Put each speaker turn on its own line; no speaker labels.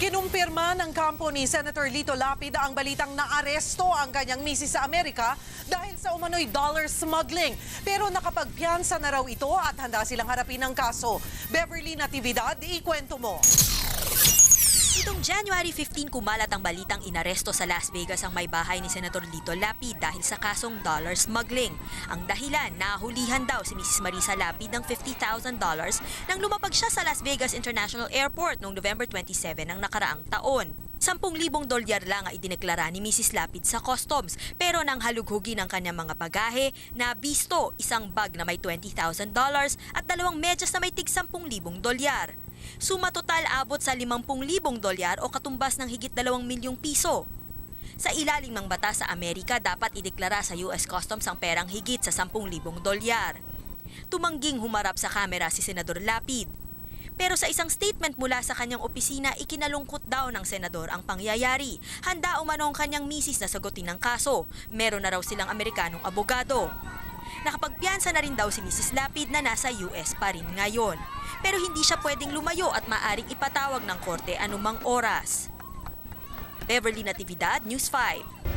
Kinumpirma ng kampo ni Senator Lito Lapid ang balitang naaresto ang kanyang misis sa Amerika dahil sa umano'y dollar smuggling. Pero nakapagpiyansa na raw ito at handa silang harapin ang kaso. Beverly Natividad, ikwento mo.
Itong January 15 kumalat ang balitang inaresto sa Las Vegas ang may bahay ni Senator Lito Lapid dahil sa kasong dollar smuggling. Ang dahilan, nahulihan daw si Mrs. Marisa Lapid ng $50,000 nang lumapag siya sa Las Vegas International Airport noong November 27 ng nakaraang taon. 10,000 dolyar lang ang idineklara ni Mrs. Lapid sa customs pero nang halughugin ang kanyang mga bagahe, nabisto isang bag na may $20,000 at dalawang medyas na may tig 10,000 dolyar. Suma total abot sa 50,000 dolyar o katumbas ng higit 2 milyong piso. Sa ilalim ng batas sa Amerika, dapat ideklara sa US Customs ang perang higit sa 10,000 dolyar. Tumangging humarap sa kamera si Senador Lapid. Pero sa isang statement mula sa kanyang opisina, ikinalungkot daw ng senador ang pangyayari. Handa umano ang kanyang misis na sagutin ng kaso. Meron na raw silang Amerikanong abogado. Nakapagpiyansa na rin daw si Mrs. Lapid na nasa US pa rin ngayon. Pero hindi siya pwedeng lumayo at maaring ipatawag ng korte anumang oras. Beverly Natividad, News 5.